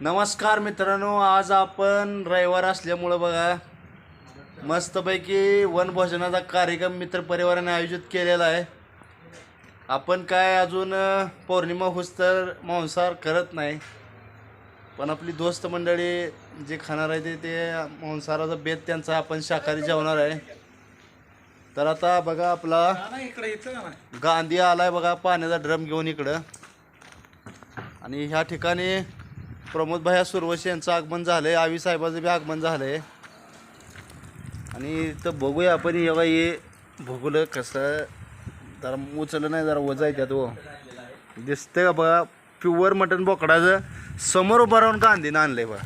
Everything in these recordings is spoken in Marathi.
नमस्कार मित्रांनो आज आपण रविवार असल्यामुळं बघा मस्तपैकी वनभोजनाचा कार्यक्रम मित्रपरिवाराने आयोजित केलेला आहे. आपण काय अजून पौर्णिमा होस तर मांसाहार करत नाही. पण आपली दोस्त मंडळी जे खाणार आहे ते ते मांसाहाराचा बेत त्यांचा आपण शाकाहारी जेवणार आहे. तर आता बघा आपला गांधी आलाय बघा पाण्याचा ड्रम घेऊन इकडं. आणि ह्या ठिकाणी प्रमोद भाया सुरवशी यांचं आगमन झालंय. आवी साहेबाचं बी आगमन झालंय. आणि इथं बघूया आपण हे हे भोगलं कसं जरा उचललं नाही जरा वजा आहे त्यात हो. दिसतंय का बघा प्युअर मटण बोकडाचं समोर उभं राहून गांधीनं आणलंय बघा.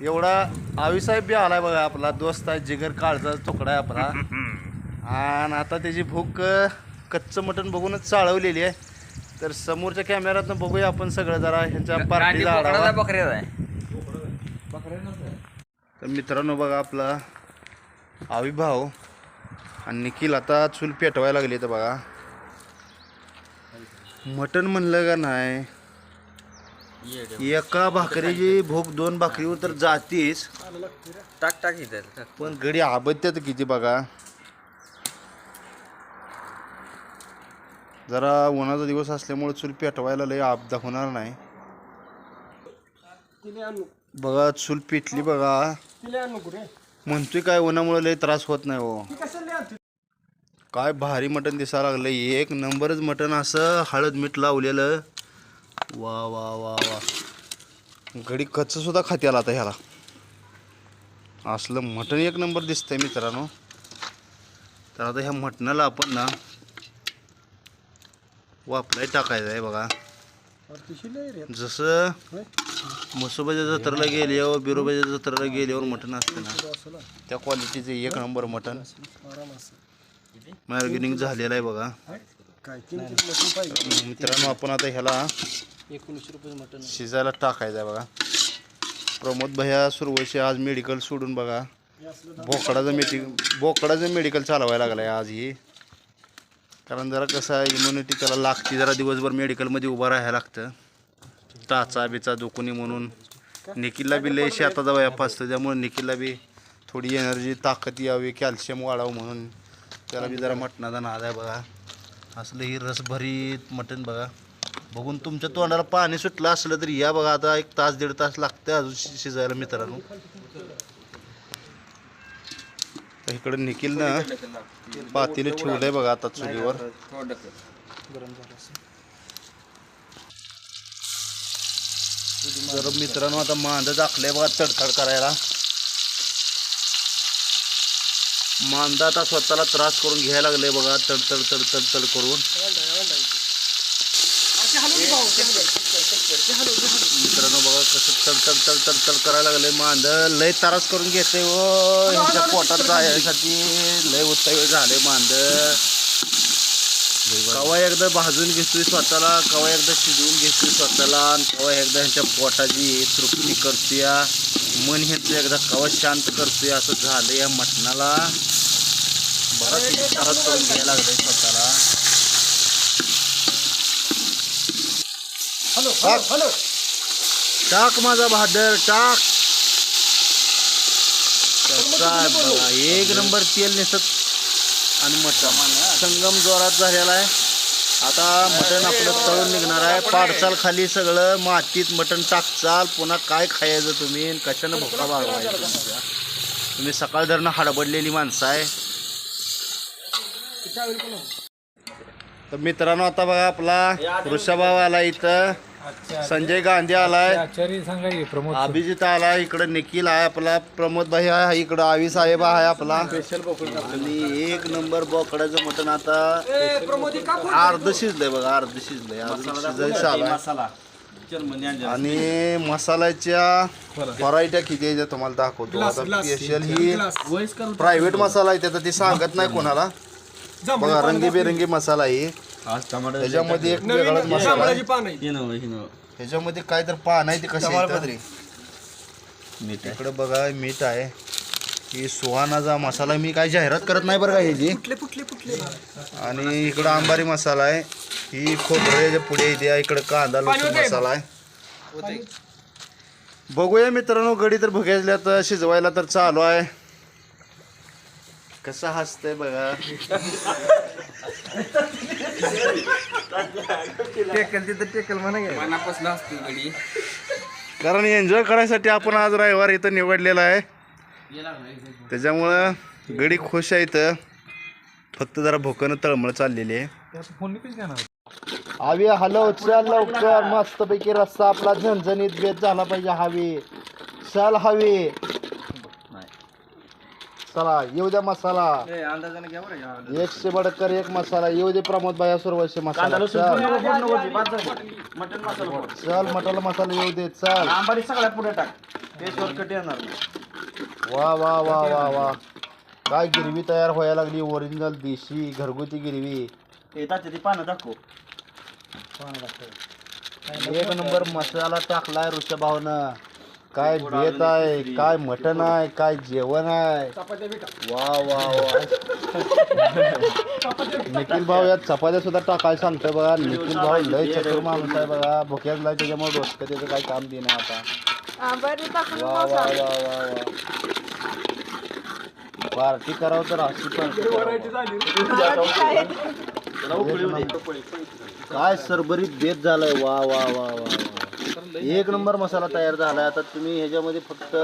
एवढा आवीसाहेब बी आलाय बघा आपला दोस्त आहे जिगर काळचा तुकडा आहे आपला. आणि आता त्याची भूक कच्चं मटण बघूनच चाळवलेली आहे. तर समोरच्या कॅमेऱ्यातनं बघूया आपण सगळं जरा ह्यांच्या पार्टीला आढावा. बकऱ्याचा आहे. तर मित्रांनो बघा आपला आविभाव आणि निखिल आता चूल पेटवायला लागली तर बघा. मटण म्हणलं का नाही? एका भाकरीची भूक दोन भाकरीवर तर जातीच. टाक टाक पण गडी आबत्यात किती बघा. जरा उन्हाचा दिवस असल्यामुळे चूल पेटवायला लय आपदा होणार नाही. बघा चूल पेटली बघा. म्हणतोय काय उन्हामुळे लय त्रास होत नाही हो. काय भारी मटण दिसायला लागलं एक नंबरच मटण असं हळद मीठ लावलेलं. वा वा वा वा. गडी कच्चं सुद्धा खात्याला आता ह्याला. असलं मटण एक नंबर दिसतंय मित्रांनो. तर आता ह्या मटणाला आपण ना वापराय टाकायचं आहे बघा. जसं मसोबाच्या जत्रेला गेल्यावर बिरोबाच्या जत्रेला गेल्यावर मटण असतं ना. त्या क्वालिटीचं एक नंबर मटण. मार्गेनिंग झालेलं आहे बघा. मित्रांनो आपण आता ह्याला शिजायला टाकायचं आहे बघा. प्रमोद भैया सुरवशी आज मेडिकल सोडून बघा. बोकडाचं मेडि बोकडाचं मेडिकल चालवायला लागलं आहे आज ही. कारण जरा कसं आहे इम्युनिटी त्याला लागते. जरा दिवसभर मेडिकलमध्ये उभं राहायला लागतं. टाचा बिचा दुखणी म्हणून. निखिलला बी लय शेताचा व्याप असतं. त्यामुळे निखिलला बी थोडी एनर्जी ताकद यावी कॅल्शियम वाढावं म्हणून. त्याला बी जरा मटणाचा नाद आहे बघा. असलं ही रसभरीत मटण बघा. बघून तुमच्या तोंडाला पाणी सुटलं असलं तरी या बघा आता एक तास दीड तास लागतं अजून शिजायला मित्रांनो. इकडं निखिलनं पातीने ठेवलंय बघा आता चुलीवर. जर मित्रांनो आता मांद दाखलंय बघा तडतड करायला. मांदा आता स्वतःला त्रास करून घ्यायला लागले बघा तडतड तडतड तड करून. मित्रांनो बघा कसं तडतड तडतड तड करायला लागले मांद लय त्रास करून घेते व हो. यांच्या पोटात जायसाठी लय उत्तर झाले मांद कवा एकदा भाजून घेतोय स्वतःला कवा एकदा शिजवून घेतोय स्वतःला आणि कवा एकदा यांच्या पोटाची तृप्ती करतोय. मन ह्यांचं एकदा कवा शांत करतोय असं झालं या मटणाला. बराच त्रास करून घ्यायला लागलंय स्वतःला. टाक. टाक माझा भादर टाक एक नंबर तेल नेसत आणि मटण. संगम जोरात झालेला आहे. आता मटण आपलं तळून निघणार आहे. पाडचाल खाली सगळं मातीत मटण टाकचाल पुन्हा काय खायचं तुम्ही? कशानं भोका तुमच्या तुम्ही सकाळ धरणं हडबडलेली माणसं आहे. तर मित्रांनो आता बघा आपला वृषभाव आला इथं संजय गांधी आलाय. आचार्य सांगा की प्रमोद अभिजित आला इकडं निखिल आहे आपला प्रमोद भाई आहे इकडं आवी साहेब आहे आपला. आणि एक नंबर बोकडाचं मटण आता अर्ध शिजलंय बघा अर्ध शिजलंय. अजून शिजायचं आलाय आणि मसाल्याच्या व्हरायट्या किती आहेत त्या तुम्हाला दाखवतो. आता स्पेशल ही प्रायव्हेट मसाला आहे त्याचा ती सांगत नाही कोणाला. बघा रंगीबेरंगी मसाला आहे. त्याच्यामध्ये एक वेगळाच मसाला. आहे. ह्याच्यामध्ये काय तर पान आहे ते कसे इकडे बघा मीठ आहे. ही सुहानाचा मसाला मी काय जाहिरात करत नाही बरं का ह्याची? आणि इकडं अंबारी मसाला आहे. ही खोबऱ्याच्या पुढे इथे आहे इकडे कांदा लसूण मसाला आहे. बघूया मित्रांनो गडी तर भुग्यातल्या तर शिजवायला तर चालू आहे. कसं हसतंय बघा. टेकल तिथं टेकल म्हणा मनापासून असते गडी. कारण एन्जॉय करायसाठी आपण आज रविवार इथं निवडलेला आहे. त्याच्यामुळं गडी खुश आहे इथं. फक्त जरा भोकनं तळमळ चाललेली आहे. हवी हलव चल लवकर. मस्तपैकी रस्ता आपला झणझणीत बेत झाला पाहिजे हवी. चल हवी. चला येऊ द्या मसाला. अंदाजाने घ्या बरं एक से बडकर एक मसाला येऊ दे प्रमोद भाई सुरवशी मसाला. चल. मटन मसाला चल मटाला मसाला येऊ दे चल. आंबारी सगळ्यात पुढे टाक. टेस्टवर कट येणार नाही. वा वा वा वा वा. काय गिरवी तयार व्हायला लागली? ओरिजिनल देशी घरगुती गिरवी. ती पानं दाखव. एक नंबर मसाला टाकलाय ऋषभ भाऊनं काय बेत आहे काय मटण आहे काय जेवण आहे? वा वा वा. निखिल भाऊ यात चपात्या सुद्धा टाकायला सांगतोय बघा. निखिल भाऊ लय चतुर माणूस आहे बघा. भुक्यात लाय त्याच्यामुळे डोसकं त्याचं काही काम देणं आता. बरं टाकून वा वा वा वा वा. पार्टी करावं तर अशी पार्टी काय सरभरीत बेत झालाय. वा वा वा वा वा. एक नंबर मसाला तयार झालाय. आता तुम्ही ह्याच्यामध्ये फक्त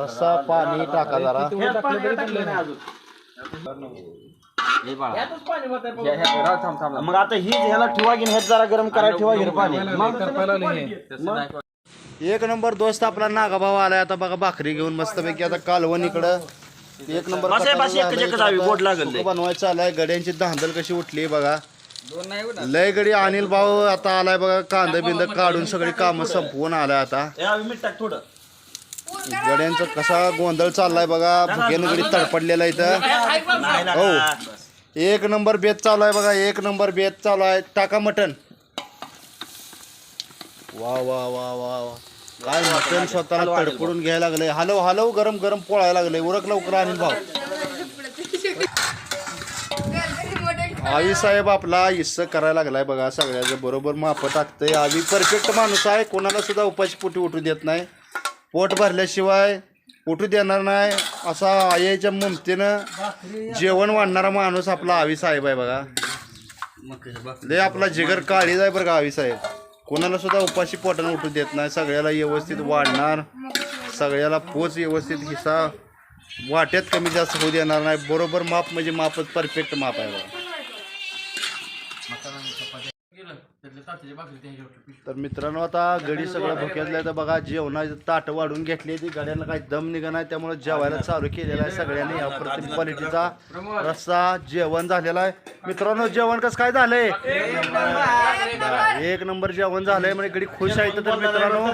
रस्सा पाणी टाका जरा. मग आता ही ह्याला ठेवा घेऊन ह्यात जरा गरम करा ठेवा घेऊन पाणी एक नंबर दोस्त आपला नागाभाऊ आलाय. आता बघा भाकरी घेऊन मस्तपैकी आता कालवण इकडं. एक नंबर. बनवायचं आलाय गड्यांची धांदल कशी उठली बघा. लय गडी अनिल भाऊ आता आलाय बघा कांदा बिंद काढून सगळी कामं संपवून आलाय आता. या मीठ टाक थोडं गड्यांचा कसा गोंधळ चाललाय बघा भुक्यानं गडी तडपडलेला इथं. नाही हो. एक नंबर बेत चालू आहे बघा एक नंबर बेत चालू आहे. टाका मटन वा वा वा वा वा. काय मटन स्वतःला तडपडून घ्यायला लागले. हलव हलव गरम गरम पोळायला लागले. उरक लवकर अनिल भाऊ. आवी साहेब आपला हिस्सा करायला लागलाय बघा सगळ्याचं. बरोबर माप टाकतंय. आवी परफेक्ट माणूस आहे. कोणाला सुद्धा उपाशी पोटी उठू देत नाही. पोट भरल्याशिवाय उठू देणार नाही. असा आईच्या ममतीनं जेवण वाढणारा माणूस आपला आवी साहेब आहे बघा. लय आपला जिगर काळीज आहे बरं का आवी साहेब. कोणाला सुद्धा उपाशी पोटानं उठू देत नाही. सगळ्याला व्यवस्थित वाढणार. सगळ्याला पोच व्यवस्थित हिस्सा. वाट्यात कमी जास्त होऊ देणार नाही. बरोबर माप म्हणजे मापच परफेक्ट माप आहे बघा. तर मित्रांनो आता गडी सगळं भोक्यातलं आहे तर बघा जेवणाची ताट वाढून घेतली ती गड्यांना काही दम निघा नाही त्यामुळे जेवायला चालू केलेलं आहे सगळ्यांनी. अप्रतिम क्वालिटीचा रस्सा जेवण झालेला आहे. मित्रांनो जेवण कसं काय झालंय? एक नंबर. जेवण झालंय म्हणजे गडी खुश आहे तर मित्रांनो.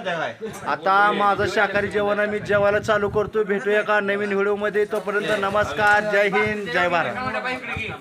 आता माझं शाकाहारी जेवण आहे मी जेवायला चालू करतो भेटूया का नवीन व्हिडिओमध्ये. तोपर्यंत नमस्कार जय हिंद जय भारत.